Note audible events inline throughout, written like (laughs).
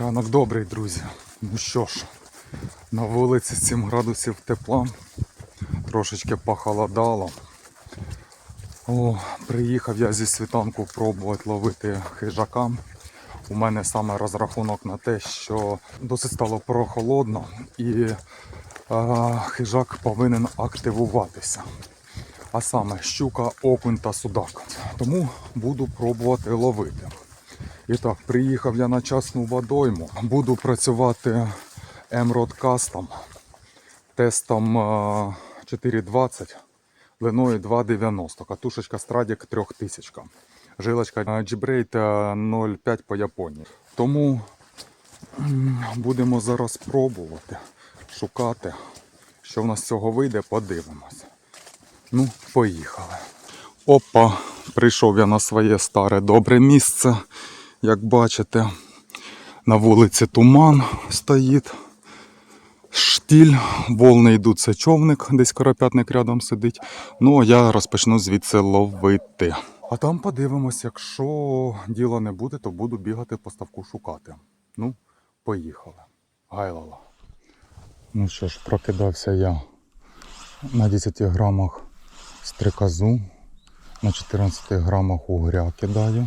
Ранок добрий, друзі. Ну що ж, на вулиці 7 градусів тепла, трошечки похолодало. О, приїхав я зі світанку пробувати ловити хижака. У мене саме розрахунок на те, що досить стало прохолодно і е, хижак повинен активуватися. А саме щука, окунь та судак. Тому буду пробувати ловити. І так, приїхав я на частну водойму. Буду працювати Custom тестом е, 420, длиною 2,90, катушечка Stradic 3000. Жилочка G-Braid 0,5 по Японії. Тому будемо зараз пробувати шукати, що в нас з цього вийде, подивимось. Ну, поїхали. Опа, прийшов я на своє старе добре місце. Як бачите, на вулиці туман стоїть. Штіль, волни йдуть, це човник, десь коропятник рядом сидить. Ну, а я розпочну звідси ловити. А там подивимось, якщо діла не буде, то буду бігати по ставку шукати. Ну, поїхали. Гайлала. Ну що ж, прокидався я на 10 грамах стрикозу, на 14 грамах угря кидаю.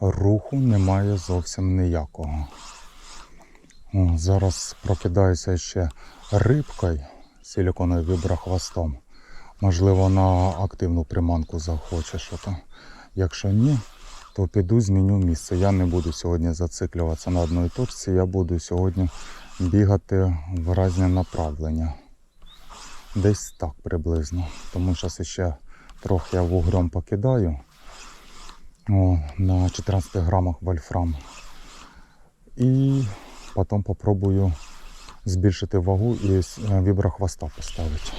Руху немає зовсім ніякого. О, зараз прокидаюся ще рибкою силіконовою віброхвостом. Можливо, на активну приманку захоче що то. Якщо ні, то піду зміню місце. Я не буду сьогодні зациклюватися на одній точці, я буду сьогодні бігати в різні направлення. Десь так приблизно. Тому зараз ще трохи я вугром покидаю о, на 14 грамах вольфрам. І потім попробую збільшити вагу і е, віброхвоста поставити.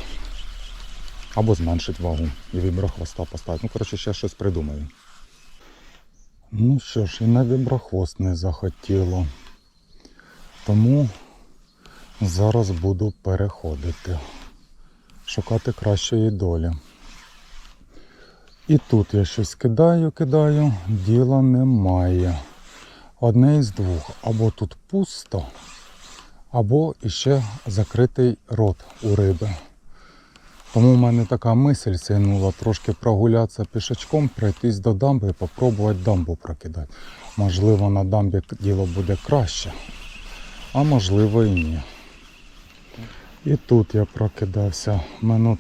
Або зменшити вагу і віброхвоста поставити. Ну, коротше, ще щось придумаю. Ну що ж, і на віброхвост не захотіло. Тому зараз буду переходити. Шукати кращої долі. І тут я щось кидаю, кидаю, діла немає. Одне із двох. Або тут пусто, або іще закритий рот у риби. Тому в мене така мисль сягнула трошки прогулятися пішечком, пройтись до дамби і попробувати дамбу прокидати. Можливо, на дамбі діло буде краще, а можливо і ні. І тут я прокидався минут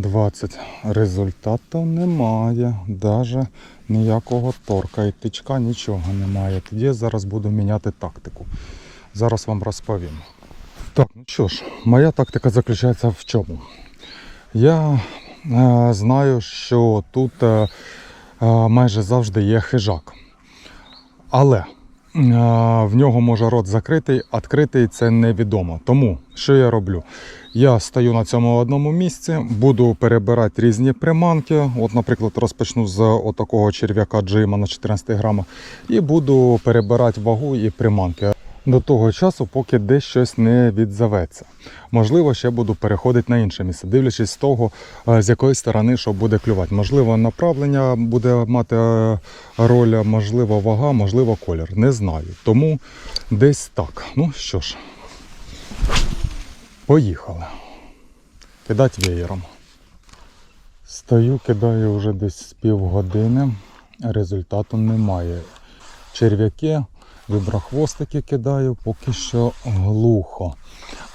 20. Результату немає. Навіть ніякого торка і тичка нічого немає. Тоді я зараз буду міняти тактику. Зараз вам розповім. Так, ну що ж, моя тактика заключається в чому? Я е, знаю, що тут е, е, майже завжди є хижак. Але в нього може рот закритий, відкритий це невідомо. Тому що я роблю? Я стою на цьому одному місці, буду перебирати різні приманки. От, наприклад, розпочну з отакого черв'яка джима на 14 грамах і буду перебирати вагу і приманки. До того часу, поки десь щось не відзоветься. Можливо, ще буду переходити на інше місце, дивлячись з того, е, з якої сторони що буде клювати. Можливо, направлення буде мати е, роль, можливо, вага, можливо, колір. Не знаю. Тому десь так. Ну що ж, поїхали. Кидати веєром. Стою, кидаю вже десь з півгодини. Результату немає. Черв'яки, виброхвостики кидаю, поки що глухо.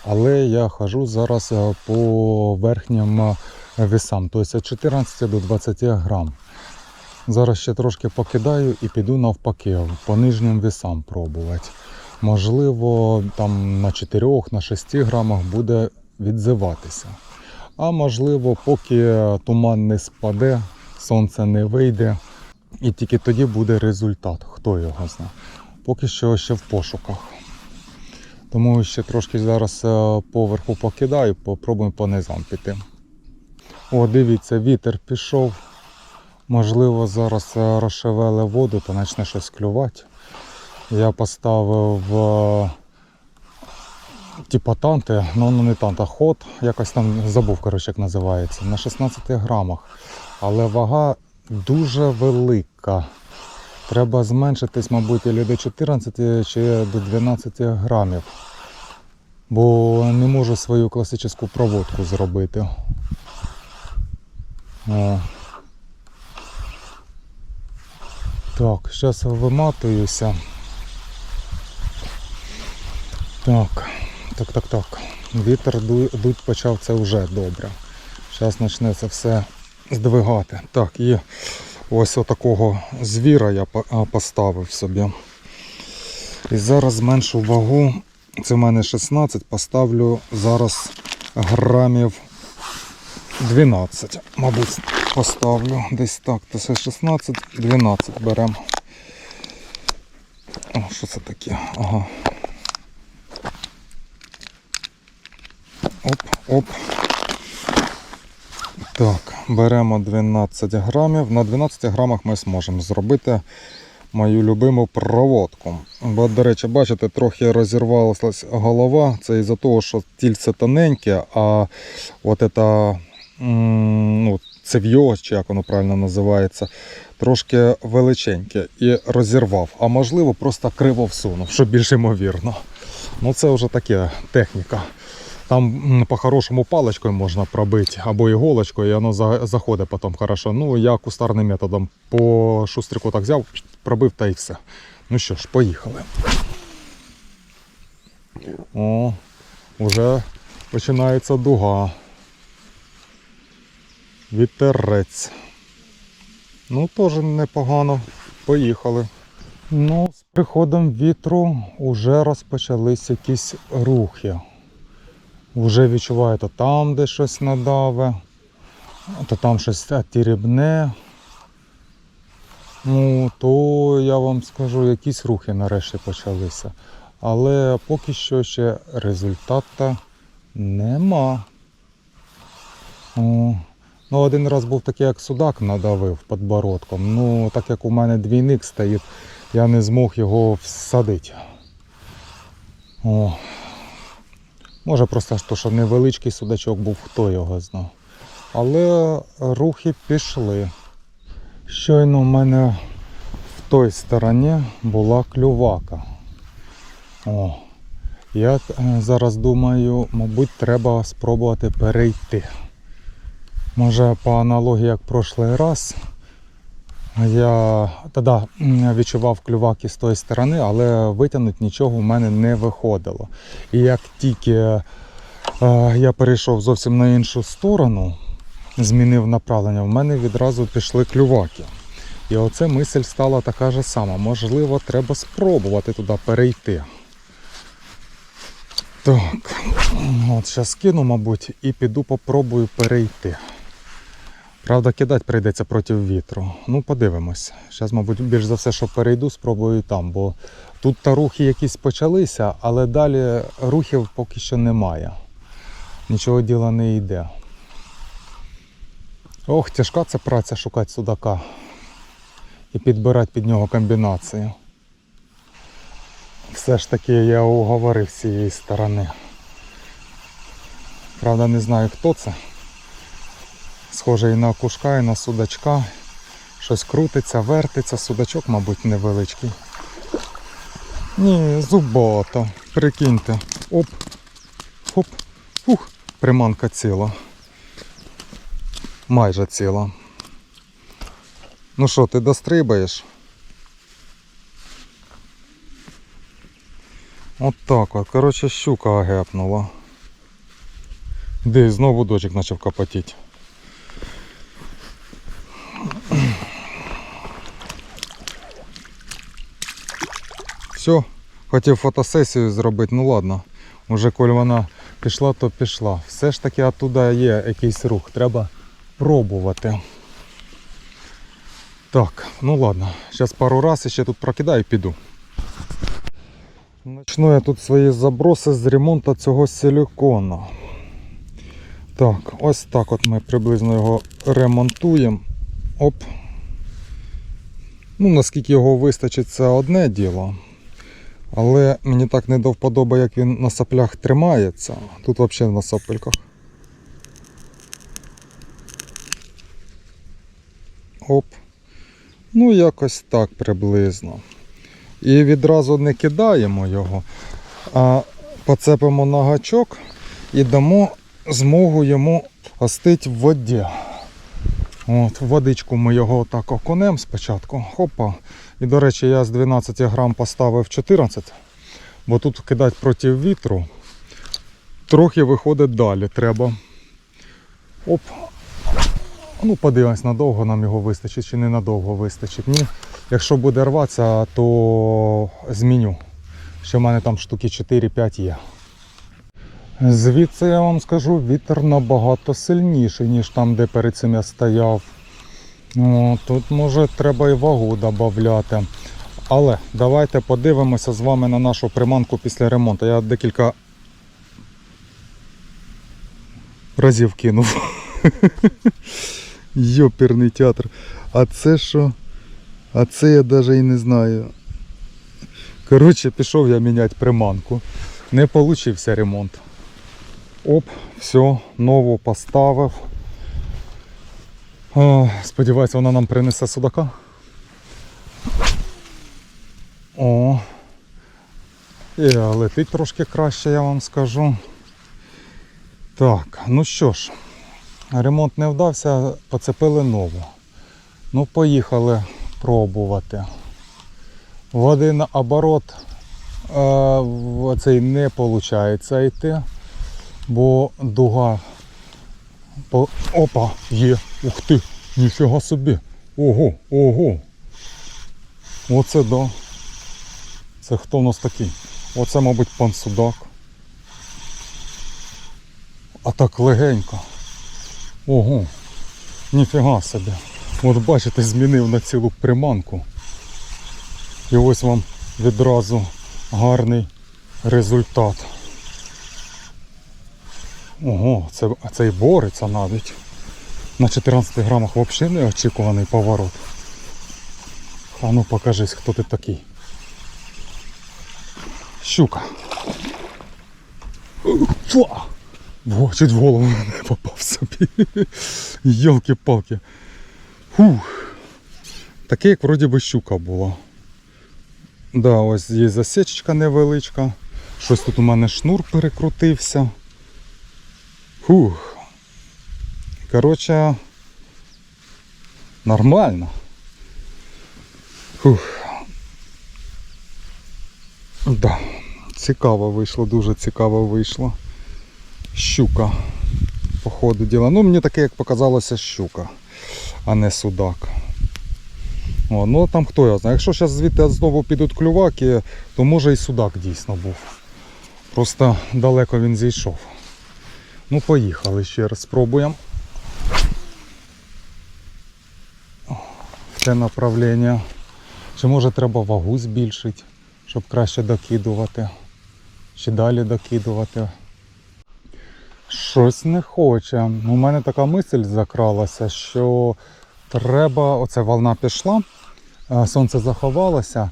Але я хожу зараз е, по верхнім е, весам, тобто від 14 до 20 грам. Зараз ще трошки покидаю і піду навпаки, по нижнім весам пробувати. Можливо, там на 4 на 6 грамах буде відзиватися. А можливо, поки туман не спаде, сонце не вийде, і тільки тоді буде результат, хто його знає. Поки що ще в пошуках. Тому ще трошки зараз е, поверху покидаю, попробуємо по низам піти. О, дивіться, вітер пішов. Можливо, зараз е, розшевеле воду та почне щось клювати. Я поставив е, типа танти, ну, ну не танта, ход, якось там забув, коротше, як називається, на 16 грамах. Але вага дуже велика. Треба зменшитись, мабуть, або до 14 чи до 12 грамів. Бо не можу свою класичну проводку зробити. Так, зараз виматуюся. Так, так, так, так. Вітер ду- дуть почав, це вже добре. Зараз почне це все здвигати. Так, і ось отакого звіра я поставив собі. І зараз зменшу вагу. Це в мене 16, поставлю зараз грамів 12, мабуть, поставлю. Десь так. Це 16, 12 беремо. О, що це таке? Ага. Оп, оп. Так, беремо 12 грамів. На 12 грамах ми зможемо зробити мою любиму проводку. Бо, до речі, бачите, трохи розірвалася голова. Це із-за того, що тільце тоненьке, а от м, ну, цев'йо, чи як воно правильно називається, трошки величеньке і розірвав. А можливо, просто криво всунув, що більш ймовірно. Ну це вже таке техніка. Там по-хорошому паличкою можна пробити або іголочкою, і воно за- заходить потім хорошо. Ну, я кустарним методом по шустрику так взяв, пробив та й все. Ну що ж, поїхали. О, вже починається дуга. Вітерець. Ну, теж непогано. Поїхали. Ну, з приходом вітру вже розпочались якісь рухи. Вже відчуваю, то там де щось надаве, то там щось тірібне. Ну, то я вам скажу, якісь рухи нарешті почалися. Але поки що ще результата нема. О. Ну, один раз був такий, як судак надавив подбородком. Ну, так як у мене двійник стоїть, я не змог його всадити. О. Може просто то, що невеличкий судачок був, хто його знав. Але рухи пішли. Щойно в мене в той стороні була клювака. О, я е, зараз думаю, мабуть, треба спробувати перейти. Може по аналогії як прошлий раз. Я тоді відчував клюваки з тої сторони, але витягнути нічого в мене не виходило. І як тільки е, я перейшов зовсім на іншу сторону, змінив направлення, в мене відразу пішли клюваки. І оце мисль стала така ж сама. Можливо, треба спробувати туди перейти. Так, от зараз кину, мабуть, і піду попробую перейти. Правда, кидати прийдеться проти вітру. Ну, подивимось. Зараз, мабуть, більш за все, що перейду, спробую і там, бо тут та рухи якісь почалися, але далі рухів поки що немає. Нічого діла не йде. Ох, тяжка це праця шукати судака і підбирати під нього комбінацію. Все ж таки я уговорив з цієї сторони. Правда, не знаю хто це. Схоже і на окушка, і на судачка. Щось крутиться, вертиться, судачок, мабуть, невеличкий. Ні, зубато. Прикиньте. Оп. Хоп. Ух, приманка ціла. Майже ціла. Ну що, ти дострибаєш? От так от. Коротше, щука огепнула. Де знову дочик почав копотіти. Все, хотів фотосесію зробити, ну ладно. Уже коли вона пішла, то пішла. Все ж таки оттуда є якийсь рух. Треба пробувати. Так, ну ладно. Зараз пару раз ще тут прокидаю і піду. Начну я тут свої заброси з ремонту цього силікону. Так, ось так от ми приблизно його ремонтуємо. Оп. Ну, наскільки його вистачить, це одне діло. Але мені так не до вподоби, як він на саплях тримається. Тут взагалі на сапельках. Оп. Ну, якось так приблизно. І відразу не кидаємо його, а поцепимо на гачок і дамо змогу йому остити в воді. От, водичку ми його так окунемо спочатку. Хопа. І, до речі, я з 12 грам поставив 14, бо тут кидати проти вітру. Трохи виходить далі треба. Оп. Ну, подивимось, надовго нам його вистачить чи не надовго вистачить. Ні. Якщо буде рватися, то зміню. Ще в мене там штуки 4-5 є. Звідси я вам скажу, вітер набагато сильніший, ніж там, де перед цим я стояв. О, тут може треба і вагу додати. Але давайте подивимося з вами на нашу приманку після ремонту. Я декілька разів кинув. (laughs) Йоперний театр. А це що? А це я навіть і не знаю. Коротше, пішов я міняти приманку. Не получився ремонт. Оп, все, нову поставив. О, сподіваюся, вона нам принесе судака. О. І летить трошки краще, я вам скажу. Так, ну що ж, ремонт не вдався, поцепили нову. Ну, поїхали пробувати. В один оборот е, цей не виходить йти, бо дуга. Опа, є. Ух ти, ніфіга собі. Ого, ого. Оце да. Це хто в нас такий? Оце, мабуть, пан судак. А так легенько. Ого. Ніфіга собі. От бачите, змінив на цілу приманку. І ось вам відразу гарний результат. Ого, це, це і бореться навіть. На 14 грамах взагалі неочікуваний поворот. А ну покажись, хто ти такий. Щука. Фа! Во, чуть в голову не попав собі. Йолки-палки. Фух. Таке, як вроді би щука була. Да, ось є засічка невеличка. Щось тут у мене шнур перекрутився. Фух. Коротше, нормально. Фух. Да. Цікаво вийшло, дуже цікаво вийшло. Щука. По ходу діла. Ну, мені таке, як показалося, щука, а не судак. О, ну там хто його знає. Якщо зараз звідти знову підуть клюваки, то може і судак дійсно був. Просто далеко він зійшов. Ну, поїхали ще раз спробуємо. Те направлення. Чи може треба вагу збільшити, щоб краще докидувати. Чи далі докидувати. Щось не хоче. У мене така мисль закралася, що треба, оце волна пішла, сонце заховалося,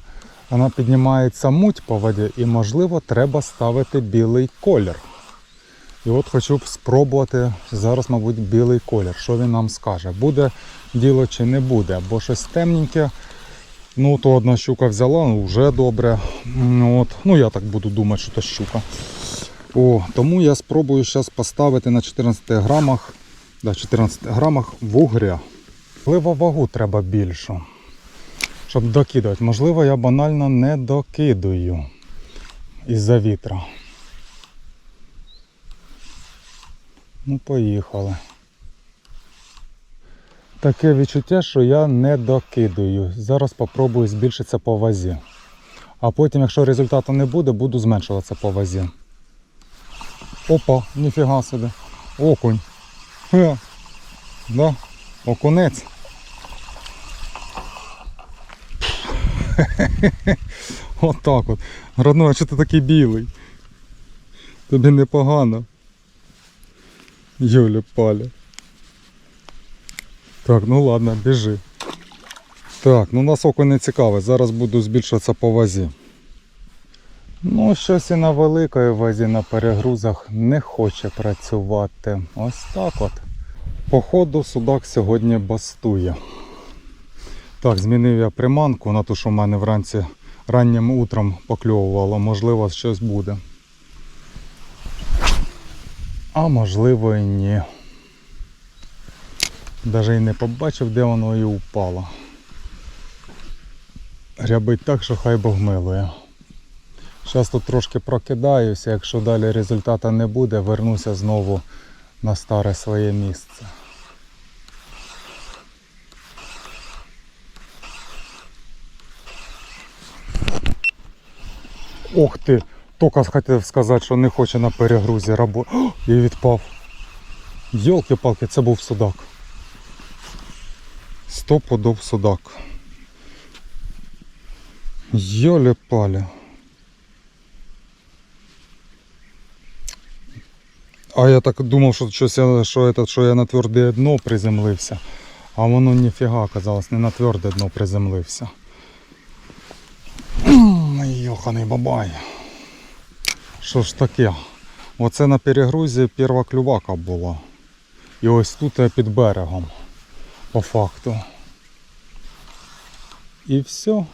вона піднімається муть по воді і, можливо, треба ставити білий колір. І от хочу спробувати зараз, мабуть, білий колір. Що він нам скаже? Буде діло чи не буде, бо щось темненьке. Ну, то одна щука взяла, ну вже добре. От. Ну я так буду думати, що то щука. О, тому я спробую зараз поставити на 14 грамах, да, 14 грамах вугря. Можливо, вагу треба більшу, щоб докидувати. Можливо, я банально не докидаю із-за вітра. Ну, поїхали. Таке відчуття, що я не докидаю. Зараз спробую збільшитися по вазі. А потім, якщо результату не буде, буду зменшуватися по вазі. Опа, ніфіга собі. Окунь. Ха. Да? Окунець. (laughs) Отак от. Родной, а чого ти такий білий? Тобі непогано. Юля паля. Так, ну ладно, біжи. Так, ну нас окунь не цікаве. Зараз буду збільшуватися по вазі. Ну, щось і на великої вазі на перегрузах не хоче працювати. Ось так от. Походу судак сьогодні бастує. Так, змінив я приманку на ту, що в мене вранці раннім утром покльовувало. Можливо, щось буде. А можливо і ні. Даже і не побачив, де воно і упало. Рябить так, що хай Бог милує. Зараз тут трошки прокидаюся, якщо далі результату не буде, вернуся знову на старе своє місце. Ох ти! Тільки хотів сказати, що не хоче на перегрузі роботи. І відпав. Йолки-палки, це був судак. Сто подоб судак. Йолі-палі. А я так думав, що, щось я, що, этот, що я на тверде дно приземлився. А воно ніфіга оказалось, не на тверде дно приземлився. (clears throat) Йоханий бабай. Що ж таке? Оце на перегрузі перша клювака була. І ось тут я під берегом. По факту. І все.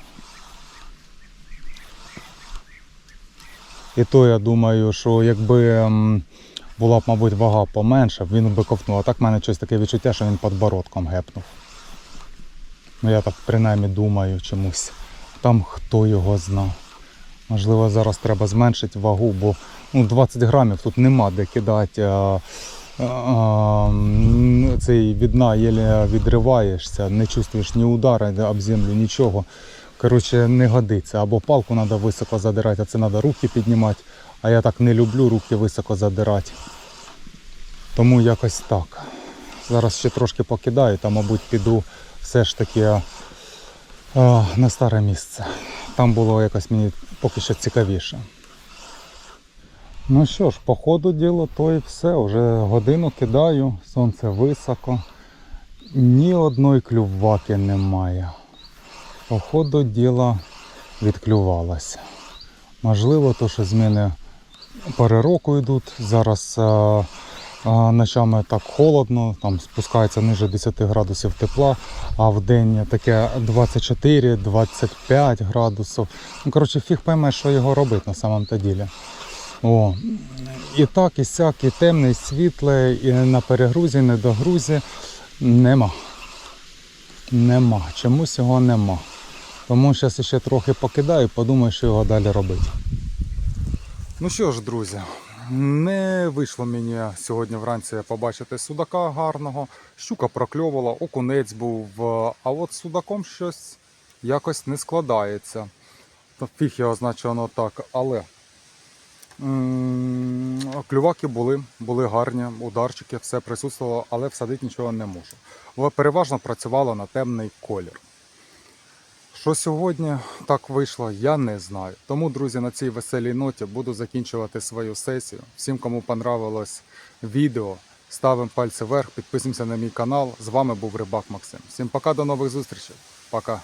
І то я думаю, що якби була б, мабуть, вага поменше, він би ковтнув. А так в мене щось таке відчуття, що він подбородком гепнув. Ну я так принаймні думаю чомусь. Там хто його зна. Можливо, зараз треба зменшити вагу, бо ну, 20 грамів тут нема де кидати. А, а, цей від дна єлі відриваєшся, не чувствуєш ні удара об землю, нічого. Коротше, не годиться. Або палку треба високо задирати, а це треба руки піднімати. А я так не люблю руки високо задирати. Тому якось так. Зараз ще трошки покидаю, та, мабуть, піду все ж таки а, на старе місце. Там було якось мені поки що цікавіше. Ну що ж, по ходу діло, то і все. Вже годину кидаю, сонце високо. Ні одної клюваки немає. По ходу діла відклювалося. Можливо, то, що зміни пори року йдуть. Зараз а, ночами так холодно, там спускається ниже 10 градусів тепла, а в день таке 24-25 градусів. Ну, коротше, фіг пойме, що його робити на самом то ділі. О, і так, і сяк, і темне, і світле, і на перегрузі, не до грузі нема. Нема. Чомусь його нема. Тому зараз ще трохи покидаю, подумаю, що його далі робити. Ну що ж, друзі, не вийшло мені сьогодні вранці побачити судака гарного. Щука прокльовувала, окунець був, а от судаком щось якось не складається. Фіг його значить так, але клюваки були, були гарні, ударчики, все присутствувало, але всадити нічого не можу. Переважно працювало на темний колір. Що сьогодні так вийшло, я не знаю. Тому, друзі, на цій веселій ноті буду закінчувати свою сесію. Всім, кому понравилось відео, ставимо пальці вверх, підписуємося на мій канал. З вами був Рибак Максим. Всім пока, до нових зустрічей. Пока.